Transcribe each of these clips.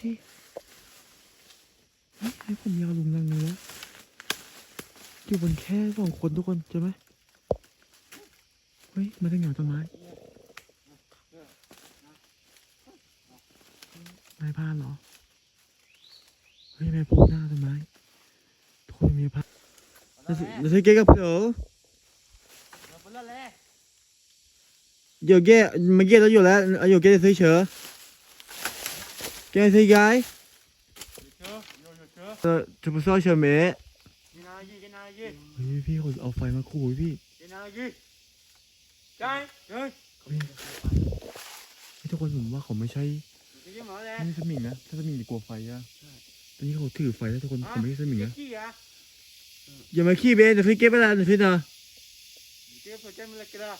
ที่เฮ้ยให้ผมยาวลุงลังเลยวะอยู่บนแค่สองคนทุกคนเจอไหมเฮ้ยมาได้ไงวะต้นไม้ไม้บ้านเหรอ เฮ้ยไม่พบหน้าต้นไม้ทุกคนมีพันเราจะเราจะเก๊กับเถอะเดี๋ยวเก๊มาเก๊แล้วอยู่แล้วเอาอยู่เก๊จะซื้อเฉอ เก๊ซื้อไงเออจะไปซ่อเฉอเมะ Genagi, genagi, เฮ้ยพี่เขาเอาไฟมาขู่พี่ genagi. Cái, rồi. เฮ้ยเฮ้ยทุกคนผมว่าเขาไม่ใช่ Cái gì mở ไม่ ra? ใช่สมิงนะถ้าสมิงจะกลัวไฟอะตอนนี้เขาถือไฟแล้วทุกคนเขาไม่ใช่สมิง Cái นะ gì à? อย่ามาขี้เบนเดี๋ยวพี่เก็บไปแล้วเดี๋ยวพี่นะ Cái phải chân là cái đó.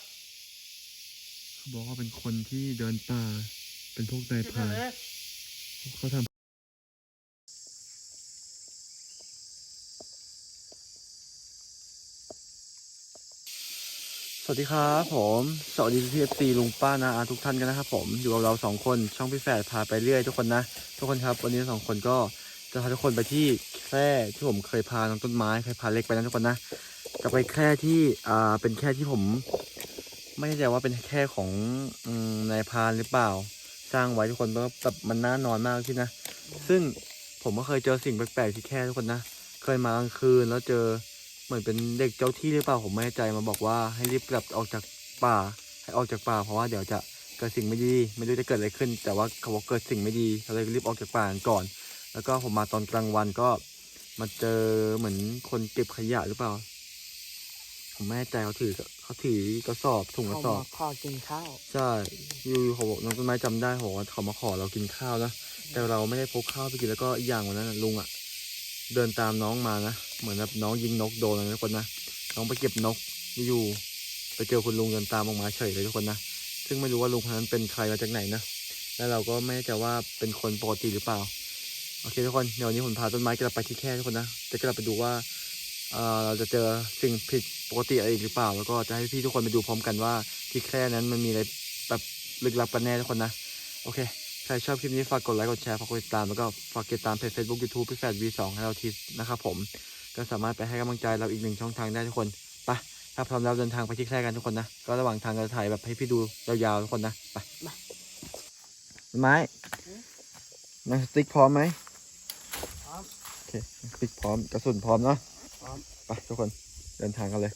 เขาบอกว่าเป็นคนที่เดินป่าเป็นพวกนาย Cái พราน phải đấy. เขาทำสวัสดีครับผม สวัสดีพี่เอฟซีลุงป้านาอาทุกท่านกันนะครับผมอยู่กับเราสองคนช่องพี่แฝดพาไปเรื่อยทุกคนนะ ทุกคนครับ วันนี้สองคนก็จะพาทุกคนไปที่แคร่ที่ผมเคยพาน้องต้นไม้เคยพาเล็กไปนะทุกคนนะจะไปแคร่ที่อ่าเป็นแคร่ที่ผม ไม่แน่ใจว่าเป็นแคร่ของอนายพานหรือเปล่า สร้างไว้ทุกคนแล้วแบบมันน่านอนมากที่นะ ซึ่งผมก็เคยเจอสิ่งแปลกๆที่แค่ทุกคนนะ เคยมากลางคืนแล้วเจอเหมือนเป็นเด็กเจ้าที่หรือเปล่าผมไม่แน่ใจมาบอกว่าให้รีบกลับออกจากป่า ให้ออกจากป่าเพราะว่าเดี๋ยวจะเกิดสิ่งไม่ดี ไม่รู้จะเกิดอะไรขึ้น แต่ว่าเขาบอกเกิดสิ่งไม่ดีเขาเลยรีบออกจากป่าก่อน แล้วก็ผมมาตอนกลางวันก็มาเจอเหมือนคนเก็บขยะหรือเปล่า ผมไม่แน่ใจเขาถือ เขาถือกระสอบถุงกระสอบขอกินข้าวใช่อยู่เขาบอกน้องต้นไม้จำได้เขาบอกว่าเขามาขอเรากินข้าวนะ แต่เราไม่ได้พกข้าวไปกินแล้วก็อีกอย่างวันนั้นน่ะลุงอะเดินตามน้องมานะ เหมือนแบบน้องยิงนกโดนนะทุกคนนะ น้องไปเก็บนกอยู่ๆไปเจอคุณลุงเดินตามออกมาเฉยเลยทุกคนนะ ซึ่งไม่รู้ว่าลุงคนนั้นเป็นใครมาจากไหนนะ แล้วเราก็ไม่แน่ใจว่าเป็นคนปกติหรือเปล่า โอเคทุกคนเดี๋ยววันนี้ผมพาต้นไม้กลับไปที่แค่ทุกคนนะ จะกลับไปดูว่า เราจะเจอสิ่งผิดปกติอะไรอีกหรือเปล่า แล้วก็จะให้พี่ทุกคนไปดูพร้อมกันว่าที่แคร่นั้นมันมีอะไรแบบลึกลับกันแน่ทุกคนนะ โอเค ใครชอบคลิปนี้ฝากกดไลค์กดแชร์ฝากกดติดตามแล้วก็ฝากติดตามเพจ Facebook YouTube พี่แฟด V2 ให้เราทีนะครับผม ก็สามารถไปให้กำลังใจเราอีกหนึ่งช่องทางได้ทุกคนไปถ้าพร้อมแล้วเดินทางไปที่แคร่กันทุกคนนะ ก็ระหว่างทางเราถ่ายแบบให้พี่ดูยาวๆทุกคนนะไปไม้หนังสติ๊กพร้อมไหมพร้อมโอเคสติ๊กพร้อมกระสุนพร้อมเนาะ ไปทุกคนเดินทางกันเลย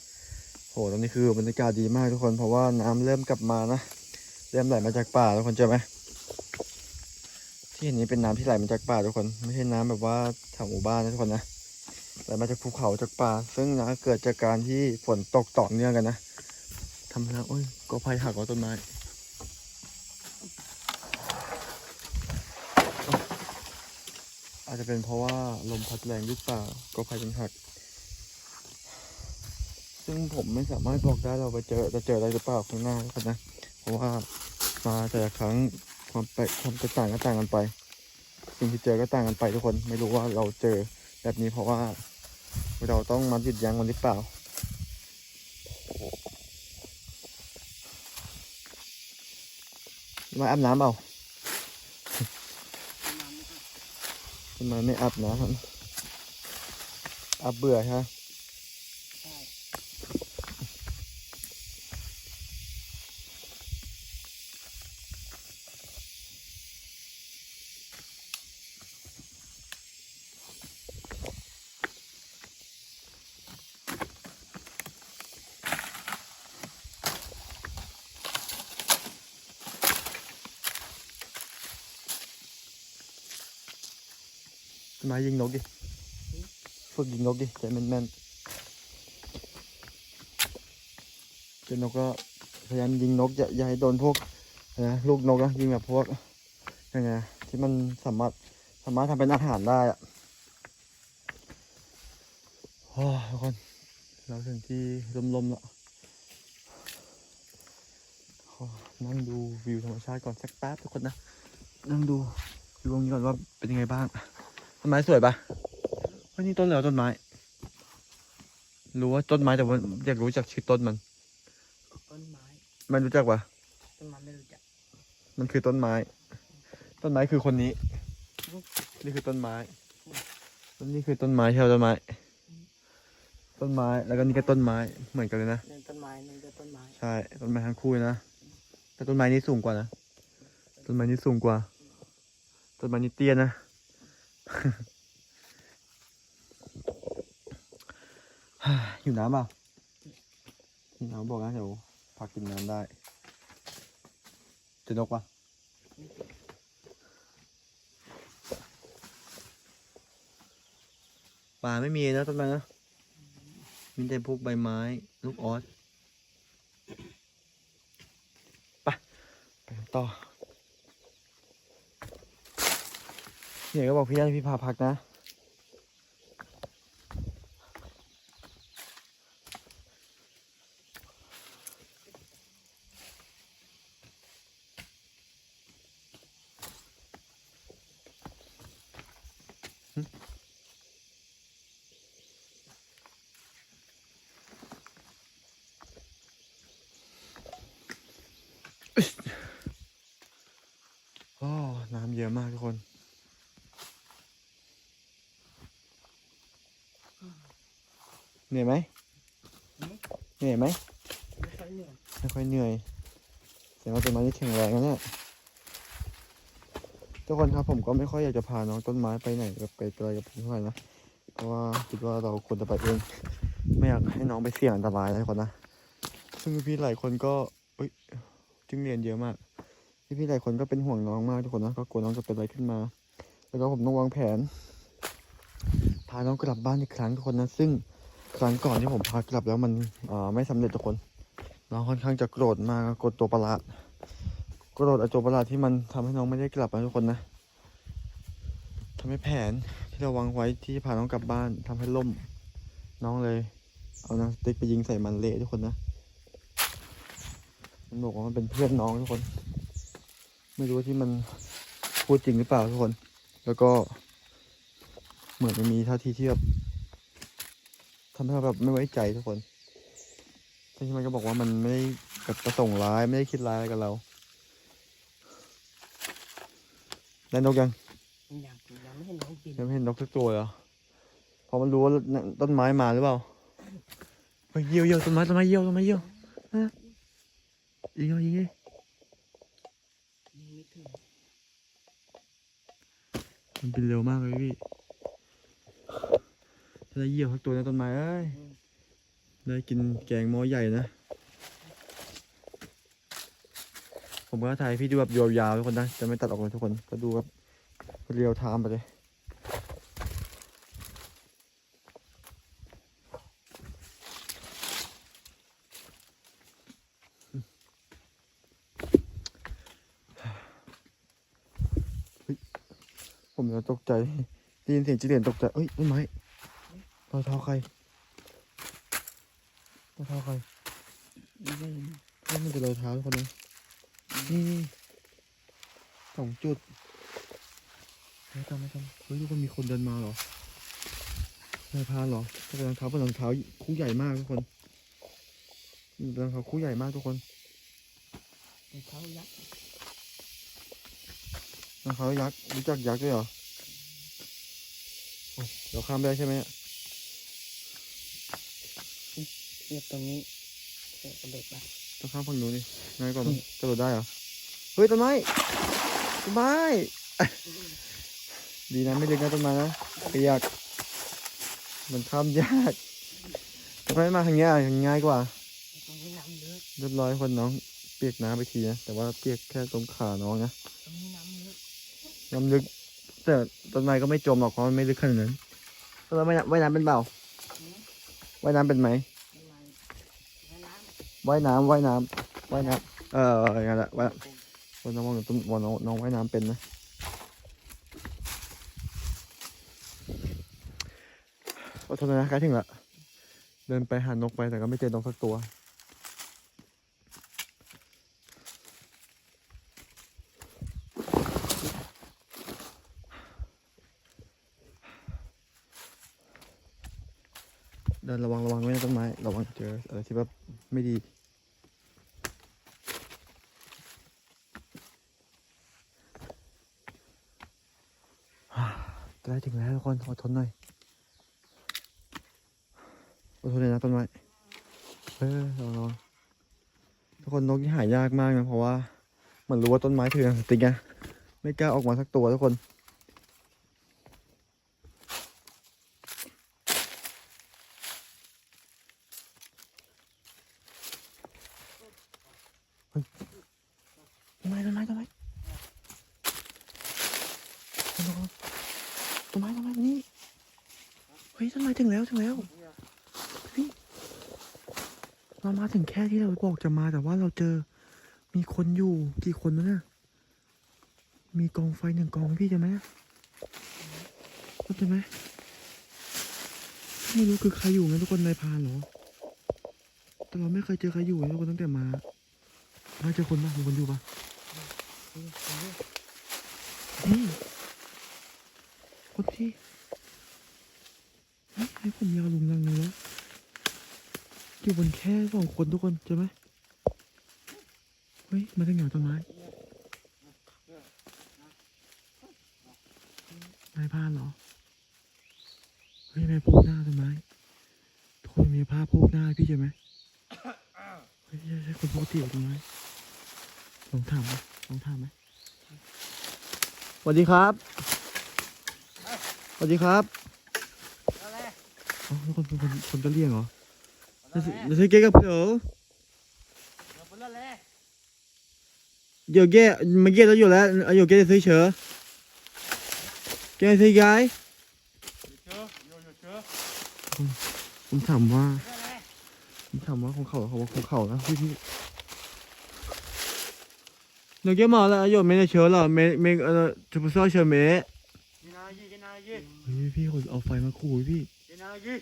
โหตอนนี้คือบรรยากาศดีมากทุกคน เพราะว่าน้ำเริ่มกลับมานะ เริ่มไหลมาจากป่าทุกคนเจอไหมที่เห็นนี้เป็นน้ำที่ไหลมาจากป่าทุกคน ไม่ใช่น้ำแบบว่าแถวหมู่บ้านนะทุกคนนะ ไหลมาจากภูเขาจากป่า ซึ่งนะเกิดจากการที่ฝนตกต่อเนื่องกันนะทำให้โอ้ยก็ภัยหักว่าต้นไม้อาจจะเป็นเพราะว่าลมพัดแรงหรือเปล่าก็ภัยจึงหัก ซึ่งผมไม่สามารถบอกได้เราไปเจอจะเจออะไรหรือเปล่าข้างหน้าครับนะเพราะว่ามาแต่ละครั้งความแปลกความแตกต่างก็ต่างกันไป สิ่งที่เจอก็ต่างกันไปทุกคนไม่รู้ว่าเราเจอแบบนี้เพราะว่าเราต้องมาหยุดยั้งมันหรือเปล่ามาอาบน้ำเปล่าทำไมไม่อาบน้ำครับอาบเบื่อใช่ไหม มายิงนกดิ ฝึกยิงนกดิใจแม่นๆเจอนกก็พยายามยิงนกอย่าอย่าให้โดนพวกนะลูกนกนะยิงแบบพวกยังไงที่มันสามารถสามารถทำเป็นอาหารได้อะโอ้ทุกคน เราถึงที่ลมๆแล้วขอนั่งดูวิวธรรมชาติก่อนสักแป๊บทุกคนนะ นั่งดูวิวตรงนี้ก่อนว่าเป็นยังไงบ้าง ต้นไม้สวยปะว่านี่ต้นอะไรวะต้นไม้ รู้ว่าต้นไม้แต่ว่าอยากรู้จักชื่อต้นมัน ต้นไม้ไม่รู้จักปะต้นไม้ไม่รู้จัก มันคือต้นไม้ ต้นไม้คือคนนี้ นี่คือต้นไม้แล้วนี่คือต้นไม้ใช่ไหมต้นไม้ ต้นไม้ แล้วก็นี่ก็ต้นไม้ เหมือนกันเลยนะนั่นต้นไม้นั่นก็ต้นไม้ ใช่ ต้นไม้ทั้งคู่เลยนะ แต่ต้นไม้นี้สูงกว่านะ ต้นไม้นี้สูงกว่า ต้นไม้นี้เตี้ยนะ อยู่น้ำเปล่าอยู่น้ำบอกนะเดี๋ยวพากินน้ำได้เจะนกปะป่าไม่มีนะต้นไม้นะมีแต่พวกใบไม้ ลูกออสไปกันต่อ เหนื่อยก็บอกพี่ยันพี่พาพักนะ โอ้น้ำเยอะมากทุกคน เหนื่อยไหมเหนื่อยไหม ไม่ค่อยเหนื่อย ไม่ค่อยเหนื่อยแสดงว่า ต้นไม้นี่แข็งแรงนะเนี่ยทุกคนครับผมก็ไม่ค่อยอยากจะพาน้องต้นไม้ไปไหนแบบไกลๆกับผมเท่าไหร่นะเพราะว่าคิดว่าเราควรจะไปเอง ไม่อยากให้น้องไปเสี่ยงอันตรายนะทุกคนนะซึ่งพี่หลายคนก็เอ้ยจึงเรียนเยอะมากพี่ๆหลายคนก็เป็นห่วงน้องมากทุกคนนะก็กลัวน้องจะเป็นอะไรขึ้นมา แล้วก็ผมต้องวางแผน พาน้องกลับบ้านอีกครั้งทุกคนนะซึ่งครั้งก่อนที่ผมพากลับแล้วมันอ่าไม่สำเร็จทุกคน น้องค่อนข้างจะโกรธมากโกรธตัวประหลาด กรธไอ้ตัวประหลาดที่มันทำให้น้องไม่ได้กลับนะทุกคนนะทำให้แผนที่เราวางไว้ที่พาน้องกลับบ้านทำให้ล่ม น้องเลย เอานังสติ๊กไปยิงใส่มันเละทุกคนนะ มันบอกว่ามันเป็นเพื่อนน้องทุกคน ไม่รู้ที่มันพูดจริงหรือเปล่าทุกคน แล้วก็เหมือนมันมีท่าทีที่แบบทำให้เราแบบไม่ไว้ใจทุกคนทั้งที่มันก็บอกว่ามันไม่ได้ แบบประสงค์ร้ายไม่ได้คิดร้ายอะไรกับเรา ได้นกยังยังยังไม่เห็นน้องบินยังไม่เห็นนกสักตัวเลยเหรอเพอมันรู้ว่าต้นไม้มาหรือเปล่าเฮ้ยเยี่ยวเยี่ยวต้นไม้ต้นไม้เยี่ยวต้นไม้เยี่ยวฮะยิงเอายิงดิยังไม่ถึงมันบินเร็วมากเลยพี่ถ้าได้เยี่ยวสักตัวในต้นไม้เอ้ยได้กินแกงหม้อใหญ่นะ ผมก็ถ่ายพี่ดูแบบยาวๆทุกคนนะ จะไม่ตัดออกเลยทุกคน ก็ดูแบบเรียวไทม์ไปเลยเฮ้ยผมจะตกใจได้ยินเสียงจิเหรียนตกใจเอ้ยต้นไม้รอยเท้าใครรอยเท้าใครไม่เห็นเฮ้ยมันจะรอยเท้าทุกคนนะ นี่นี่สองจุดไม่ทำไม่ทำเฮ้ยทุกคนมีคนเดินมาเหรอนายพรานเหรอถ้าเป็นรองเท้าเป็นรองเท้าคู่ใหญ่มากทุกคนนี่เป็นรองเท้าคู่ใหญ่มากทุกคนรองเท้ายักษ์รองเท้ายักษ์รู้จักยักษ์ด้วยเหรอโอ้ยเราข้ามได้ใช่ไหมเนี่ยเนี่ยตรงนี้เสือกระโดดไปต้องข้ามฝั่งนู้นดิง่ายกว่ามั้ยกระโดดได้เหรอ เฮ้ยต้นไม้ต้นไม้ดีนะไม่ลึกนะต้นไม้นะเปียกมันข้ามยากต้นไม้มาทางเนี้ยง่ายกว่าตรงนี้น้ำลึกเรียบร้อยคนน้องเปียกน้ำไปทีนะแต่ว่าเปียกแค่ตรงขาน้องนะน้ำลึกแต่ต้นไม้ก็ไม่จมหรอกเพราะมันไม่ลึกขนาดนั้นต้นไม้ว่ายน้ำเป็นเปล่าว่ายน้ำเป็นไหมไมแม่น้ำว่ายน้ำว่ายน้ำว่ายน้ำเอออย่างนั้นแหละว่าย วันน้องต้นวันน้องน้องว่ายน้ำเป็นนะอดทนนะใกล้ถึงละ เดินไปหานกไปแต่ก็ไม่เจอนกสักตัว เดินระวังระวังไว้นะต้นไม้ ระวังเจออะไรที่แบบไม่ดี ใกล้ถึงแล้วทุกคนอดทนหน่อยอดทนเลยนะต้นไม้เออลองลองทุกคนนกที่หายากมากนะเพราะว่าเหมันรู้ว่าต้นไม้ถือหนังสติ๊กไงไม่กล้าออกมาสักตัวทุกคนเฮ้ยต้นไม้ต้นไม้ต้นไม้ต้นไม้ต้นไม้ต้นไม้นี่เฮ้ยต้นไม้ถึงแล้วถึงแล้ว เรามาถึงแค่ที่เราบอกจะมาแต่ว่าเราเจอ มีคนอยู่กี่คนนะเนี่ยมีกองไฟหนึ่งกองพี่จะไหมเข้าใจไหมไม่รู้คือใครอยู่นะทุกคนนายพานเหรอ แต่เราไม่เคยเจอใครอยู่นะทุกคนตั้งแต่มาเราเจอคนปะมีคนอยู่ปะนี่คนที่เฮ้ยไอ้ผมยาวลุงลังเลยวะอยู่บนแค่สองคนทุกคนเจอไหมเฮ้ยมาทางเหงาต้นไม้นายพานเหรอ เฮ้ยไม่พูกหน้าต้นไม้ทุกคนมีผ้าพูกหน้าให้พี่เจอไหมเฮ้ยใช่ใช่คนปกติเหรอต้นไม้ลองถามไหมลองถามไหมสวัสดีครับสวัสดีครับอะไรอ๋อทุกคนเป็นคนคนกะเหรี่ยงเหรออะไรเราใช้เก๊กับเถอะเราเป็นอะไร Giờ ghé, mà ghé đó vô là, ở vô ghé thấy chưa? Ghé thấy gái? เชื่อโยโย่เชื่อ ผมถามว่าอะไรผมถามว่าของเขาเขาบอกของเขานะพี่พี่เราแกมาแล้วอยู่ไม่ได้เชื่อหรอไม่ไม่เออจะไปซ่อเชื่อไหมกินอะไรกินอะไรกินเฮ้ยพี่เขาเอาไฟมาขู่พี่กินอะไรกิน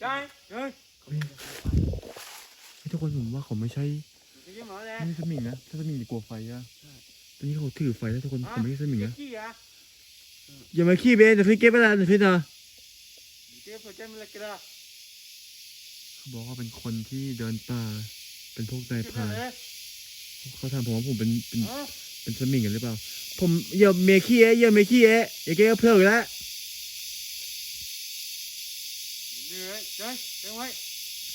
ใช่เฮ้ยเฮ้ยทุกคนผมว่าเขาไม่ใช่กินหมอเลยไม่ใช่สมิงนะถ้าสมิงจะกลัวไฟอะตอนนี้เขาถือไฟแล้วทุกคนผมไม่ใช่สมิงนะขี้อะอย่ามาขี้เบนเดี๋ยวพี่เก็บไปแล้วเดี๋ยวพี่นะ เดี๋ยวผมจะมาเล็กกระเขาบอกว่าเป็นคนที่เดินป่า เป็นพวกนายกินพรานอะไรเขาถามผมว่าผมเป็นเป็นฮะเป็นสมิงกันหรือเปล่า ผมอย่าเมขี้เอะอย่าเมขี้เอะอย่าแกก็เพิ่มอีกแล้วเหนื่อยใช่ใช่ไหม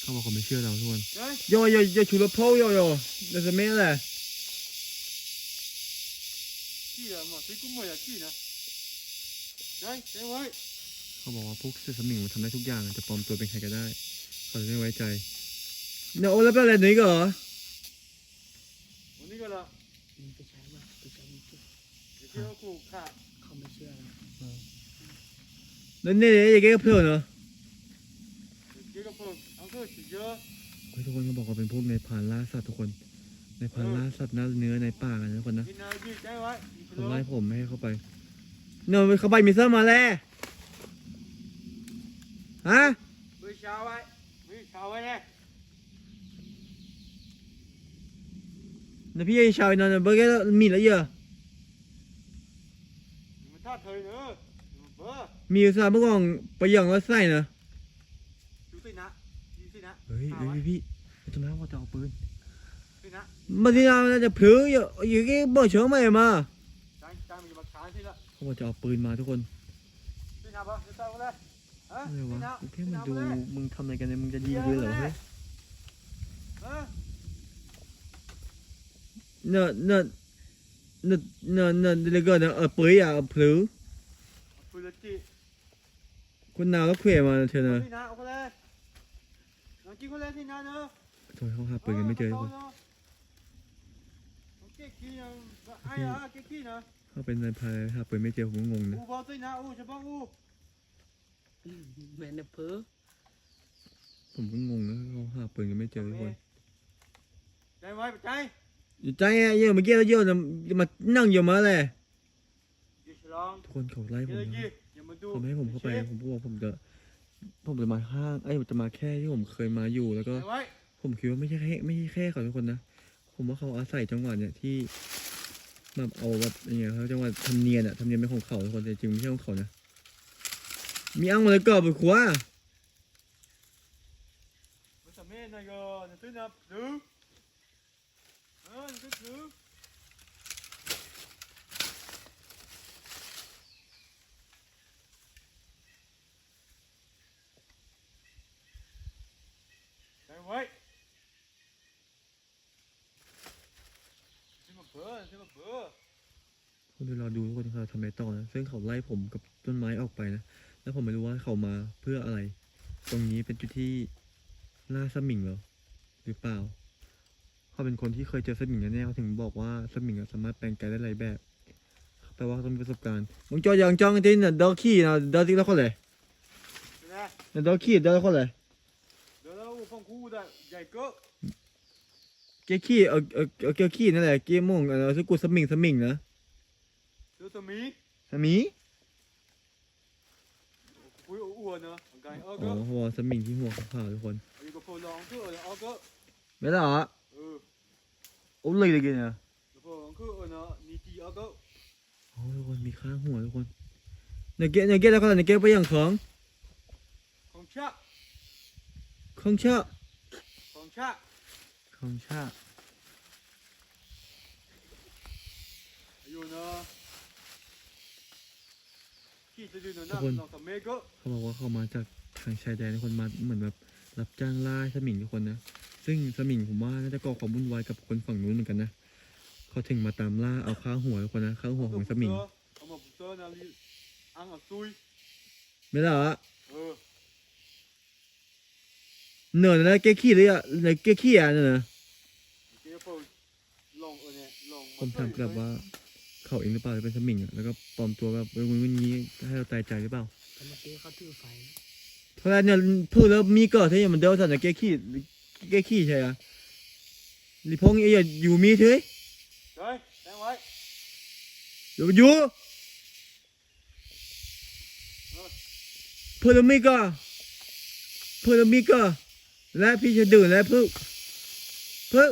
เขาบอกเขาไม่เชื่อเราทุกคนใช่โยโยโยชูรพโพโยโยนั่นจะไม่แหละขี้อะหมอซื้อ เขาบอกว่าพวกเสือสมิงมันทำได้ทุกอย่างจะปลอมตัวเป็นใครก็ได้ เขาจะไม่ไว้ใจเนี่ยโอ้แล้วเป็นอะไรหนุ่ยก็เหรอวันนี้ก็ละมึงไปใช้ว่าไปใช้มึงช่วยเดี๋ยวเชื่อกูค่ะเขาไม่เชื่อนะแล้วเนี่ยอย่าแกก็เพิ่มเนาะเดี๋ยวก็เพิ่มเอาเถอะสิเยอะเฮ้ยทุกคนเขาบอกว่าเป็นพวกนายพรานล่าสัตว์ทุกคนนายพรานล่าสัตว์น่าเนื้อในป่ากันนะทุกคนนะกินอะไรกินใช่ไหมเขาไล่ผมไม่ให้เข้าไปเนอะเขาไปมิเซอร์มาแล้ว ฮะมือเช้าไว้มือเช้าไว้เลยเดี๋ยวพี่ไอ้ชาวนั่นเบอร์เกอร์มีอะไรเยอะมันท่าเธอเนอะเบอร์มีอยู่สามเมื่อก่อนไปหย่องแล้วใส่เนอะดูสินะดูสินะเฮ้ยเฮ้ยพี่ไอ้ตรงนั้นว่าจะเอาปืนสินะมาที่นั่นจะพลื้ออยู่อยู่แค่เบอร์เฉิงไม่มาจางจางมันจะมาขานสิละเขาบอกจะเอาปืนมาทุกคนสินะบ่จะต้องเลยฮะ อะไรวะนะกูแค่มาดูมึงทำอะไรกันเนี่ยมึงจะยิงปืนเหรอเฮ้ยเนอะเนอะเนอะเนอะเนอะเดี๋ยวก่อนนะเออปืนอะเอาพลื้อปืนละจีคนนาวแล้วเขวมาเธอเนอะนะเอาไปเลยน้องจีก็เลยเขาหาปืนกันไม่เจอทุกคนเก๊กขี้นะไอ้เขี้นะเขาเป็นนายพานหาปืนไม่เจอผมก็งงนะ อูบอสินะอูจะบ้าอูอืมแม่นเพ้อผมก็งงนะเขาหาปืนกันไม่เจอทุกคน ใจไว้ใจอยู่ใจอะเยอะเมื่อกี้เราเยอะนะมานั่งอยู่มาเลยอย่าฉลองทุกคนเขาไล่อผย่ามเลยนะจีอย่ามาดูเขาไม่ให้ผมเข้าไป ผมบอกผมจะผมจะมาห้างเอ้ยผมจะมาแค่ที่ผมเคยมาอยู่แล้วก็ ใจไว้ผมคิดว่าไม่ใช่แค่ไม่ใช่แค่เขาทุกคนนะ ผมว่าเขาอาศัยจังหวะเนี่ยที่แบบเอาแบบอย่างเงี้ยเขาจังหวะทำเนียนอะทำเนียนเป็นของเขาทุกคนแต่จริงไม่ใช่ของเขานะ 미양 먹을 거 먹고 와. 무슨 이거 뜨 냐? 루. 응, 그 루. Wait. 지금 뭐? 지금 뭐? คนเวลาดูทุกคนค่ะทำไมต่อนะซึ่งเขาไล่ผมกับต้นไม้ออกไปนะ แล้วผมไม่รู้ว่าเขามาเพื่ออะไร ตรงนี้เป็นจุดที่ล่าสมิงเหรอหรือเปล่า เขาเป็นคนที่เคยเจอสมิงแน่ๆเขาถึงบอกว่าสมิงอะสามารถแปลงกายได้หลายแบบแปลว่าเขาต้องมีประสบการณ์มึงจอยังจ้องจริงเนี่ยดอขี้นะดอที่แล้วคนเลย Thế này, เนี่ยดอขี้ดอแล้วคนเลย đó là một phòng khu đây, dày cỡ. เกี้ยขี้เอาเอาเอาเกี้ยขี้นั่นแหละเกี้ยม่วงเอาสกุลสมิงสมิงนะ Đưa tầm mí. สมี Ui, ủa, ủa nữa. Còn cái ơ อ๋อ cỡ. เขาบอกว่าสมิงที่หัวขาวๆทุกคน Vì có phổ lòng cứ ở ơ cỡ. ไม่ได้เหรอ Ừ. โอ้เลยเลยกันเนี่ย Có phổ lòng cứ ở nó, ní tí ơ cỡ. โอ้ทุกคนมีข้างหัวทุกคนเนี่ยเกี้ยเนี่ยเกี้ยแล้วคนไหนเนี่ยเกี้ยไปอย่างของ Không chắc, ของชา không chắc. ของชา Ui, nó. Khi tôi đưa nó nằm, nó tầm mê cỡ. เขาบอกว่าเขามาจากทางชายแดนทุกคนมาเหมือนแบบรับจ้างล่าสมิงทุกคนนะซึ่งสมิงผมว่าน่าจะก่อความวุ่นวายกับคนฝั่งนู้นเหมือนกันนะเขาถึงมาตามล่าเอาข้างหัวทุกคนนะข้างหัวของสมิง Ông mà bụng tơ nào đi ăn ở xui. ไม่ได้เหรอ Ừ. เหนื่อยนะเกี้ยขี้เลยอะเนี่ยเกี้ยขี้อะเนี่ยนะ Cái phổ lòng ở nè, lòng ผม mà ถาม tơi กลับ đấy. ว่า เขาเองหรือเปล่าที่เป็นสมิงอะแล้วก็ปลอมตัวแบบเป็นคนนี้ให้เราตายใจหรือเปล่าแต่เมื่อกี้เขาถือไฟเพราะฉะนั้นเนี่ยพูดแล้วมีเกิดที่มันเดินสันนะเกี้ยขี้เกี้ยขี้ใช่ไหมลิพงษ์อย่าอยู่มีเถอะ Đây, đang ấy. อยู่อยู่เพื่อนมีก็เพื่อนมีก็และพี่จะดื่มและพึ่งพึ่ง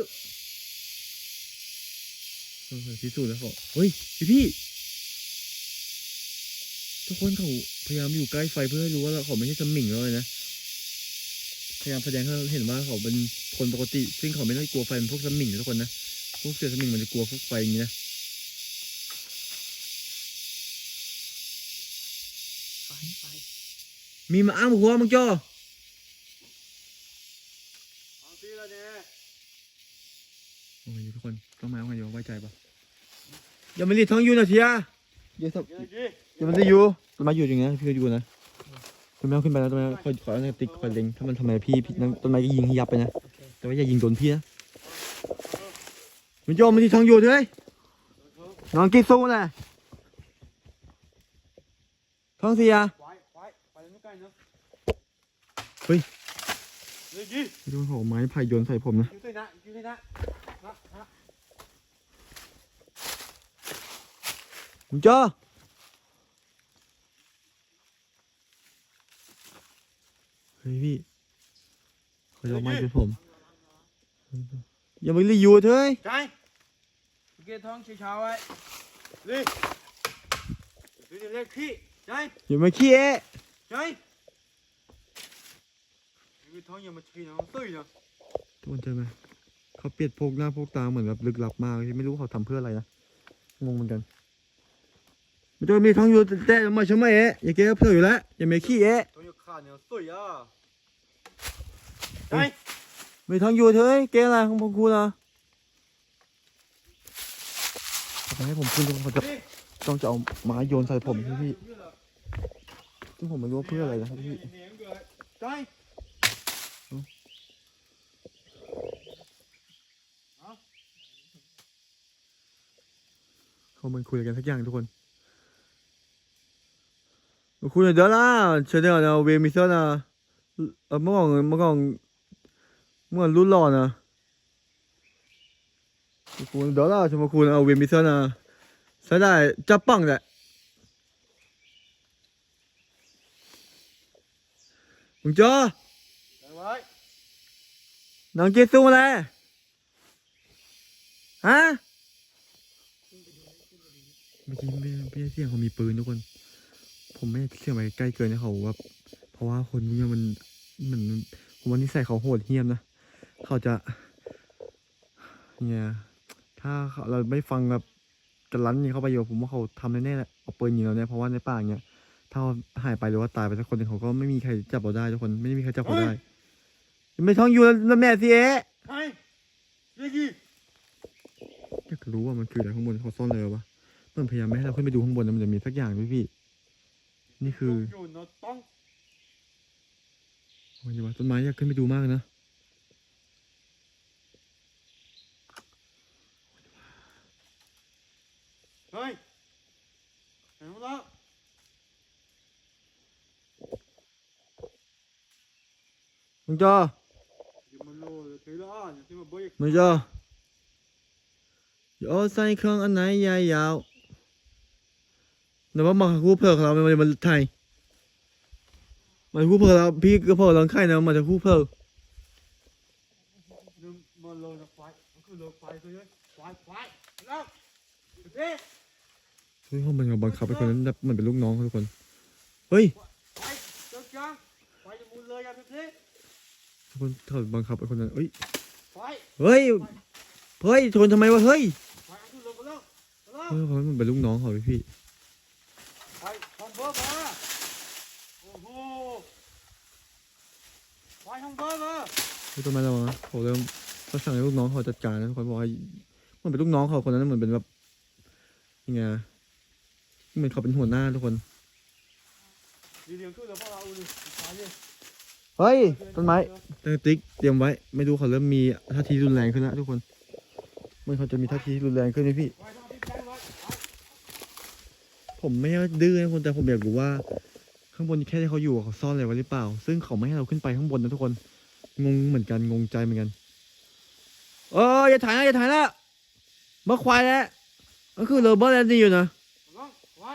เออ พิสูจน์แล้วเขาเฮ้ยพี่พี่ทุกคนเขาพยายามอยู่ใกล้ไฟเพื่อให้รู้ว่าเขาไม่ใช่สมิงเลยนะพยายามแสดงให้เราเห็นว่าเขาเป็นคนปกติ ซึ่งเขาไม่ได้กลัวไฟเหมือนพวกสมิงทุกคนนะพวกเสือสมิงมันจะกลัวพวกไฟอย่างนี้นะไฟไฟมีมาอ้ามหัวมึงจ้อ Ăn tí là nè. โอ้ยทุกคน ต้องมาเอาไงเดี๋ยวไว้ใจปะอย่ามารีดท้องอยู่นะเทียเดี๋ยวสับ Cái này gì? อย่ามันจะอยู่ต้นไม้อยู่อย่างเงี้ยพี่ก็อยู่นะต้นไม้เอาขึ้นไปแล้วต้นไม้คอยขอเอาติ๊กคอยเล็งถ้ามันทำอะไรพี่พี่นั่นต้นไม้ก็ยิงให้ยับไปนะโอเคแต่ว่าอย่ายิงโดนพี่นะมันโยมมันที่ท้องอยู่เลยนอนกินซุ้งเลยท้องเสีย Khoái, khoái, khoái lên nước canh nữa. Ui. Cái gì? ไม่โดนเขาเอาไม้ไผ่โยนใส่ผมนะ Cứu tay nạn, cứu tay nạn. Đó, đó. มึงจ้อเฮ้ยพี่เขาจะเอาไม้โยนผม อย่ามารีอยู่เถอะ Trai, cái kia thoáng chiều chiều ấy đi. Cứ đi lên khí. Trai, อย่ามาขี้เอะ trai. Cái thôi nhưng mà khi nó tươi nè. ทุกคนเจอไหมเขาเปลี่ยนโพกหน้าโพกตาเหมือนแบบลึกลับมากที่ไม่รู้เขาทำเพื่ออะไรนะงงเหมือนกัน ไม่ต้องมีท้องอยู่แต่มาชมเอะอย่าเกล้เพื่ออยู่แล้วอย่ามาขี้เอะ Thôi nhưng khả nó tươi à. Trai. มีท้องอยู่เถอะเกล้อะไรของผมคุณนะเอาไปให้ผมขึ้นทุกคนเขาจะ Đi. ต้องจะเอาไม้โยนใส่ผมพี่พี่ Đúng như là- ซึ่งผมไม่รู้ว่าเพื่ออะไรนะครับพี่ Trai. เขาเหมันคุยกันสักอย่างทุกคน คุยเดี๋ยวนะเชื่อเดี๋ยนะเวมิเซอร์นะเออเมื่อก่อนเมื่อก่อนเมื่อก่อนรุ่นหล่อนะคุณเดี๋ยวนะชมคุณเอาเวมิเซอร์นะใช้ได้จับปังเลยมึงจ้าหน้องเจสู้มาเลยฮะเมื่อกี้ไม่ไม่ได้เสียงเขามีปืนทุกคน ผมไม่ได้เสียงไปใกล้เกินนะเขาแบบเพราะว่าคนพวกนี้มันเหมือนผมว่านิสัยเขาโหดเหี้ยมนะเขาจะ เนี่ย ถ้าเขาเราไม่ฟังแบบกระลันยิงเข้าไปอยู่ผมว่าเขาทำแน่ๆแหละเอาปืนยิงเราเนี่ยเพราะว่าในป่าอย่างเงี้ยถ้าเราหายไปหรือว่าตายไปสักคนหนึ่งเขาก็ไม่มีใครจับเราได้ทุกคนไม่มีใครจับเขาได้ไม่ท้องอยู่แล้วแม่สิเอ๊ะ Trai. Cái gì? อยากรู้ว่ามันคืออะไรข้างบนเขาซ่อนอะไรวะเหมันพยายามไม่ให้เราขึ้นไปดูข้างบนนะมันจะมีสักอย่างด้วยพี่ นี่คืออยู่เนอะต้องโอ้ยว่าต้นไม้อยากขึ้นไปดูมากเลยนะเฮ้ยเห็นไหมล่ะมึงจ้าอย่ามาโลเลยทีละอ่านอย่าที่มาเบิกมึงจ้าอย่าใส่เครื่องอันไหนยายยาว แต่ว่ามาคู่เพลิกเรามันมันไทยมันคู่เพลิกเราพี่ก็เพลิกเราไข่นะมันจะคู่เพลิกนึงมาโลนะไฟมันคือโลไฟเลยไฟไฟแล้วเฮ้ยเฮ้ยเขามันบังคับไปคนนั้นแบบเหมันเป็นลูกน้องเขาทุกคน เฮ้ยไฟเจ้าจังไฟจะมุนเลยอะพี่ทุกคนเขาบังคับไปคนนั้นเอ้ยไฟเฮ้ย เฮ้ยชนทำไมวะ เฮ้ยไฟเอาขึ้นลงมาแล้วมาแล้วเฮ้ยเขามันเป็นลูกน้องเขาพี่ ไฟห้องเบอร์มาโอ้โหไฟห้องเบอร์มาเฮ้ยต้นไม้ระวังนะเขาเริ่มเขาสั่งให้ลูกน้องเขาจัดการนะทุกคนบอกว่ามันเป็นลูกน้องเขาคนนั้นเหมือนเป็นแบบยังไงอะเหมือนเขาเป็นหัวหน้าทุกคนดีเดียวขึ้นแล้วพวกเราดูไฟเลยเฮ้ยต้นไม้ตั้งติ๊กเตรียมไว้ ไม่ดูเขาเริ่มมีท่าทีรุนแรงขึ้นแล้วทุกคนเหมันเขาจะมีท่าทีรุนแรงขึ้นไหมพี่ ไฟทำที่แจ้งไว้ไฟ ผมไม่ได้ดื้อนะทุกคนแต่ผมอยากรู้ว่า ข้างบนแค่ที่เขาอยู่เขาซ่อนอะไรไว้หรือเปล่า ซึ่งเขาไม่ให้เราขึ้นไปข้างบนนะทุกคน งงเหมือนกันงงใจเหมือนกัน เอออย่าถ่ายนะอย่าถ่ายนะมาควายแล้วก็คือโรเบิร์ตแอนดี้อยู่นะระวังไว้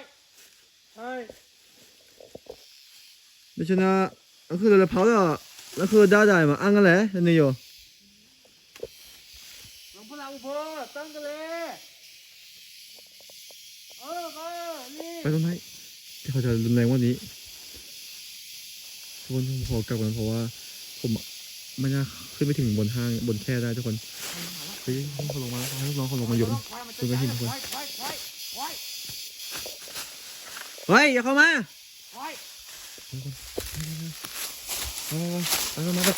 เดี๋ยวชนะก็คือเราเผาแล้วแล้วคือได้ได้มาอังกันแหละนนี้อยู่หลวงพ่อเราเบอร์ตั้งกันเลยเออเบอ ร์นี่ไปตรงไหนที่เขาจะรุนแรงว่านี้ทุกคนผมขอกลับก่อนเพราะว่า ผมไม่น่าขึ้นไปถึงบนห้างบนแค่ได้ทุกคนเฮ้ยเขาลงมาแล้วให้ลูกน้องเขาลงมาโยนไฟมันจะดูไม่เห็นทุกคนไฟไฟไฟไฟเฮ้ยอย่าเข้ามาไฟเอามามาแบบ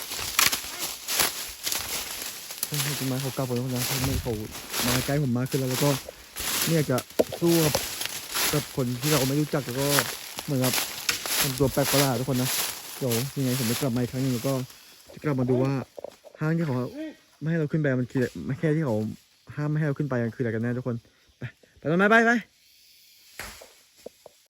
ต้นไม้เขากลับไปแล้วนะเขาไม่เขามาใกล้ผมมากขึ้นแล้วแล้วก็ไม่ยจะสู้กับ กับคนที่เราไม่รู้จักแล้วก็เหมือนกับทำตัวแปลกประหลาดทุกคนนะเดี๋ยวยังไงผมจะกลับมาอีกครั้งหนึงแล้วก็จะกลับมาดูว่าห้างที่เขาไม่ให้เราขึ้นไปมันคือไรไม่แค่ที่เขาห้ามไม่ให้เราขึ้นไปมันคืออะไรกันแน่ทุกคนไปไปต้นไม้ไปไป